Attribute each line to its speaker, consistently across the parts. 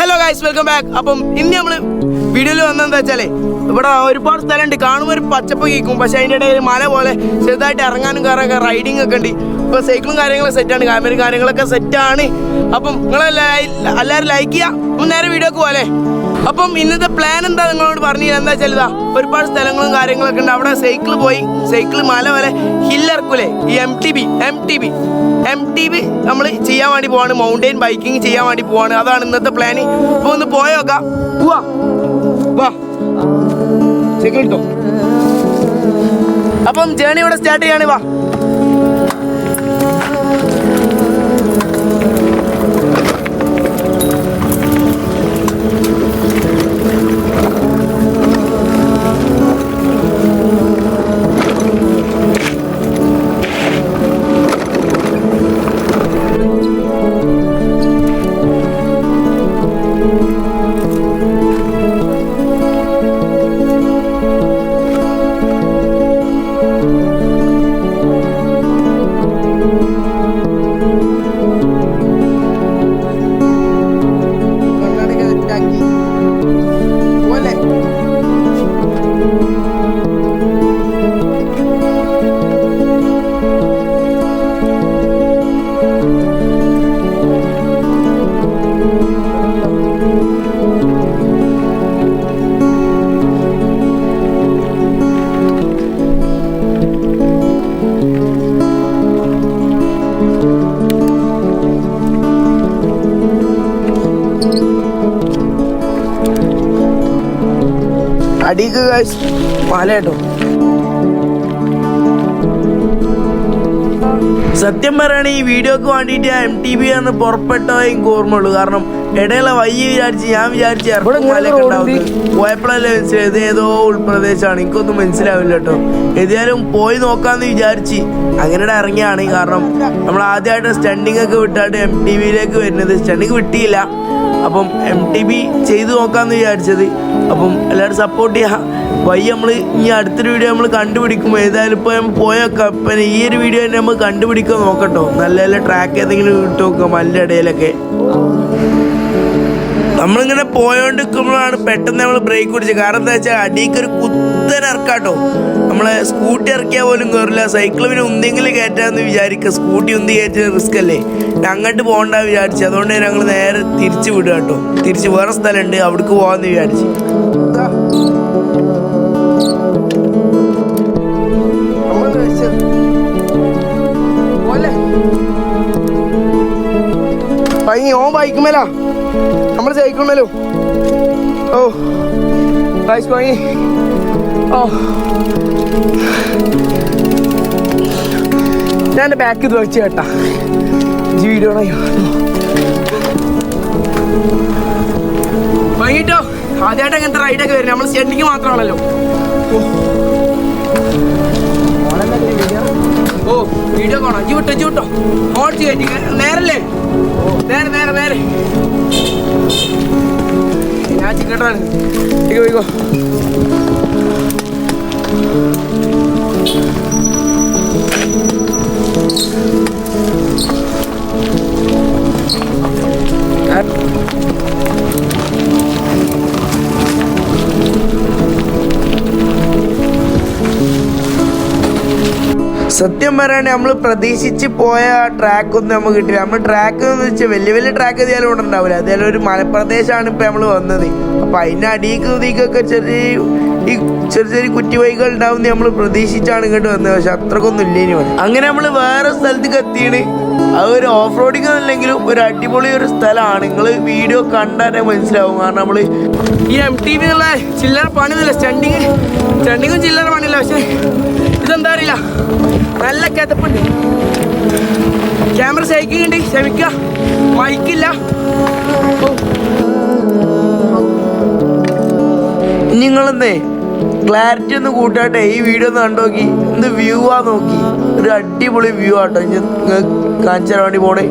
Speaker 1: Hello guys welcome back അപ്പം ഇന്ന് നമ്മൾ വീഡിയോയിൽ വന്നെന്താ വെച്ചാലേ ഇവിടെ ഒരുപാട് സ്ഥലമുണ്ട്. കാണുമ്പോൾ ഒരു പച്ചപ്പ് കേൾക്കും പക്ഷെ അതിന്റെ ഇടയിൽ മല പോലെ ചെറുതായിട്ട് ഇറങ്ങാനും കയറൊക്കെ റൈഡിങ് ഒക്കെ ഉണ്ട്. ഇപ്പൊ സൈക്കിളും കാര്യങ്ങളും സെറ്റാണ് ക്യാമറയും കാര്യങ്ങളൊക്കെ സെറ്റാണ് അപ്പം നിങ്ങളെല്ലാവരും എല്ലാവരും ലൈക്ക് ചെയ്യുക നേരെ വീഡിയോക്ക് പോലെ അപ്പം ഇന്നത്തെ പ്ലാൻ എന്താ? നിങ്ങളോട് പറഞ്ഞു എന്താ വെച്ചാൽ ഇതാ ഒരുപാട് സ്ഥലങ്ങളും കാര്യങ്ങളൊക്കെ ഉണ്ട്. അവിടെ സൈക്കിൾ പോയി. സൈക്കിൾ മല വരെ. ഹില്ലർക്കുലേ ഈ M T B M T B M T B നമ്മൾ ചെയ്യാൻ വേണ്ടി പോവാണ്. മൗണ്ടെയിൻ ബൈക്കിംഗ് ചെയ്യാൻ വേണ്ടി പോവാണ്. അതാണ് ഇന്നത്തെ പ്ലാന് അപ്പോൾ ഒന്ന് പോയോക്കാം പോവാ വാ. സൈക്കിൾ കിട്ടോ അപ്പം ജേണി ഇവിടെ സ്റ്റാർട്ട് ചെയ്യാണ്. വാ. അടിക്ക് മല സത്യം പറയുകയാണെങ്കിൽ ഈ വീഡിയോക്ക് വേണ്ടിയിട്ട് ഞാൻ എം ടി ബി എന്ന് പുറപ്പെട്ടതേ ഓർമ്മയുള്ളൂ. കാരണം ഇടയിലെ വയ്യ വിചാരിച്ച് ഞാൻ വിചാരിച്ച് ഉണ്ടാവുന്നത്. പോയപ്പോഴല്ലേ മനസ്സിലായത്? ഏതോ ഉൾപ്രദേശമാണ് എനിക്കൊന്നും മനസ്സിലാവില്ല കേട്ടോ. ഏതായാലും പോയി നോക്കാന്ന് വിചാരിച്ച് അങ്ങനെ ഇറങ്ങിയാണ്. കാരണം നമ്മൾ ആദ്യമായിട്ട് സ്റ്റണ്ടിങ് ഒക്കെ വിട്ടായിട്ട് എം ടി വിയിലേക്ക് വരുന്നത്. സ്റ്റണ്ടിങ് വിട്ടിയില്ല അപ്പം എം ടി ബി ചെയ്തു നോക്കാമെന്ന് വിചാരിച്ചത്. അപ്പം എല്ലാവരും സപ്പോർട്ട് ചെയ്യാം. വൈ നമ്മൾ ഇനി അടുത്തൊരു വീഡിയോ നമ്മൾ കണ്ടുപിടിക്കും. ഏതായാലും ഇപ്പോൾ നമ്മൾ പോയൊക്കെ. പിന്നെ ഈ ഒരു വീഡിയോ തന്നെ നമ്മൾ കണ്ടുപിടിക്കാൻ നോക്കട്ടോ. നല്ല നല്ല ട്രാക്ക് ഏതെങ്കിലും ഇട്ട് നോക്കാം. നല്ല ഇടയിലൊക്കെ. നമ്മളിങ്ങനെ പോയോണ്ടിരിക്കുമ്പോഴാണ് പെട്ടെന്ന് നമ്മൾ ബ്രേക്ക് പിടിച്ചത്. കാരണം എന്താ വെച്ചാൽ അടിക്ക് ഒരു കുത്തൻ ഇറക്കാട്ടോ. നമ്മളെ സ്കൂട്ടി ഇറക്കിയാൽ പോലും കയറില്ല സൈക്കിൾ പിന്നെ ഉന്തെങ്കിലും കയറ്റാന്ന് വിചാരിക്കുക. സ്കൂട്ടി ഉന്തി കയറ്റുന്ന റിസ്ക് അല്ലേ? അങ്ങോട്ട് പോകണ്ട വിചാരിച്ചു. അതുകൊണ്ട് ഞങ്ങൾ നേരെ തിരിച്ചു വിടുക കേട്ടോ. തിരിച്ച് വേറെ സ്ഥലമുണ്ട്. അവിടേക്ക് പോകാമെന്ന് വിചാരിച്ചു. ഓ ബൈക്ക് മേലാ. നമ്മൾ ജയിക്കണല്ലോ ഓ ബൈക്ക് വാങ്ങി ഓ. ഞാൻ എന്റെ ബാക്ക് ഇത് വെച്ച് കേട്ടാ. വീഡിയോ വൈകിട്ടോ ആദ്യമായിട്ട് അങ്ങനത്തെ റൈഡൊക്കെ വരും. നമ്മൾ സ്റ്റെൻഡിങ് മാത്രമാണല്ലോ. ഓ. വീഡിയോ കാണാം. ഇജ്ജ് വിട്ടോ ഇജ്ജ് വിട്ടോ. ഓടിച്ച് നേരല്ലേ? നേരെ നേരെ നേരെ. ഞാൻ ചിക്കട്ടാണ് ഇgo ഇgo സത്യം പറയുകയാണെങ്കിൽ നമ്മൾ പ്രതീക്ഷിച്ച് പോയ ട്രാക്ക് ഒന്നും നമുക്ക് കിട്ടില്ല നമ്മൾ ട്രാക്ക് എന്ന് വെച്ചാൽ വലിയ വലിയ ട്രാക്ക് ഏതായാലും ഉണ്ടാവില്ല. അതേലും ഒരു മലപ്രദേശമാണ് ഇപ്പം നമ്മൾ വന്നത്. അപ്പം അതിന്റെ അടിയിക്ക് ഇതിക്കൊക്കെ ചെറിയ ഈ ചെറിയ ചെറിയ കുറ്റിവൈകൾ ഉണ്ടാവും നമ്മൾ പ്രതീക്ഷിച്ചാണ് ഇങ്ങോട്ട് വന്നത്. പക്ഷെ അത്രക്കൊന്നും ഇല്ലേനു. അങ്ങനെ നമ്മൾ വേറെ സ്ഥലത്തേക്ക് എത്തിയാണ്. അത് ഒരു ഓഫ് റോഡിങ് അല്ലെങ്കിലും ഒരു അടിപൊളി ഒരു സ്ഥലമാണ്. നിങ്ങൾ വീഡിയോ കണ്ടാൽ മനസ്സിലാവും. കാരണം നമ്മൾ ഈ എം ടി വി എന്നുള്ള ചില്ലറ പണിതല്ല സ്റ്റണ്ടിങ് സ്റ്റണ്ടിങ്ങും ചില്ലറ പണിയില്ല. പക്ഷേ ഇതെന്താ അറിയില്ല നല്ല കിതപ്പുണ്ട്. ക്യാമറ സഹിക്കുന്നുണ്ട്. ഉണ്ട് ക്ഷമിക്ക മൈക്കില്ല നിങ്ങളെന്നേ ക്ലാരിറ്റി ഒന്ന് കൂട്ടാട്ടെ. ഈ വീഡിയോ ഒന്ന് കണ്ടു നോക്കി. എന്ത് വ്യൂ ആ നോക്കി. ഒരു അടിപൊളി വ്യൂ ആട്ടോ. ഇനി കാണിച്ചു വേണ്ടി പോണേ.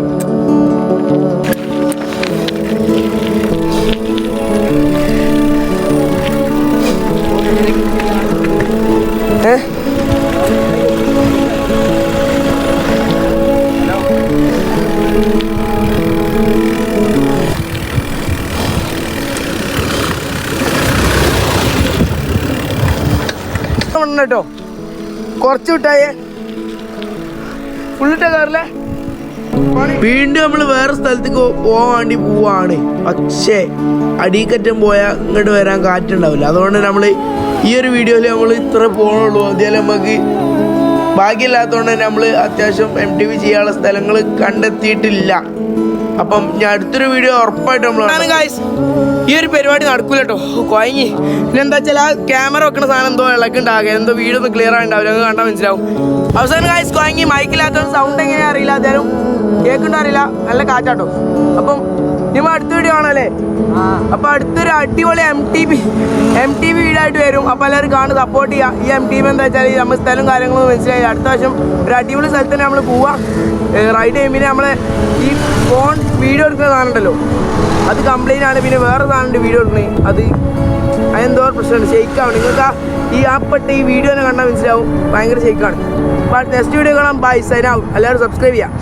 Speaker 2: വിടണം കേട്ടോ കുറച്ച് വിട്ടായേ. ഫുള്ളിട്ട കയറില്ലേ
Speaker 1: വീണ്ടും നമ്മൾ വേറെ സ്ഥലത്തേക്ക് പോവാണ്ടി വേണ്ടി പോവാണ്. പക്ഷേ അടിക്കറ്റം പോയാൽ ഇങ്ങോട്ട് വരാൻ കാറ്റുണ്ടാവില്ല. അതുകൊണ്ട് നമ്മൾ ഈ ഒരു വീഡിയോയിൽ നമ്മൾ ഇത്ര പോകണുള്ളൂ അതേപോലെ നമുക്ക് ഭാഗ്യമില്ലാത്തതുകൊണ്ട് നമ്മൾ അത്യാവശ്യം എം ടി വി ചെയ്യാനുള്ള സ്ഥലങ്ങൾ കണ്ടെത്തിയിട്ടില്ല. അപ്പം ഞാൻ അടുത്തൊരു വീഡിയോ ഉറപ്പായിട്ട് നമ്മൾ
Speaker 2: ഗായ്സ് ഈ ഒരു പരിപാടി നടക്കൂല കേട്ടോ കുഴങ്ങി പിന്നെ എന്താ വെച്ചാൽ ആ ക്യാമറ വെക്കുന്ന സാധനം എന്തോ ഇളക്കുണ്ടാകുക എന്തോ വീഡിയോ ഒന്നും ക്ലിയർ ആയിട്ടുണ്ടാവില്ല അങ്ങ് കണ്ടാൽ മനസ്സിലാവും. അവസാനം ഗായ്സ് കുഴങ്ങി മൈക്കിലാത്ത സൗണ്ട് എങ്ങനെയാ അറിയില്ല. അദ്ദേഹം കേൾക്കണ്ടോ അറിയില്ല. നല്ല കാറ്റാട്ടോ. അപ്പം നിങ്ങൾ അടുത്ത വീഡിയോ ആണല്ലേ? അപ്പൊ അടുത്തൊരു അടിപൊളി M T B M T B വീടായിട്ട് വരും. അപ്പൊ എല്ലാവരും കാണും സപ്പോർട്ട് ചെയ്യാം. ഈ എം ടി ബി എന്താ വെച്ചാൽ നമ്മൾ സ്ഥലവും കാര്യങ്ങളും മനസ്സിലായി. അടുത്ത വർഷം ഒരു അടിപൊളി സ്ഥലത്തിന് നമ്മൾ പോവാം. റൈഡ് ടൈമിന് നമ്മളെ ഈ ഫോൺ വീഡിയോ എടുക്കുന്ന സാധനമുണ്ടല്ലോ. അത് കംപ്ലൈന്റ് ആണ് പിന്നെ വേറെ സാധനമുണ്ട് വീഡിയോ എടുക്കുന്നത് അത് അതെന്തോ പ്രശ്നമുണ്ട് ഷെയ്ക്കാണ് നിങ്ങൾക്ക് ഈ ആപ്പിട്ട് ഈ വീഡിയോ തന്നെ കണ്ടാൽ മനസ്സിലാവും. ഭയങ്കര ഷെയ്ക്കാണ് നെക്സ്റ്റ് വീഡിയോ കാണാം. ബൈ സൈൻ ആവും എല്ലാവരും സബ്സ്ക്രൈബ് ചെയ്യാം.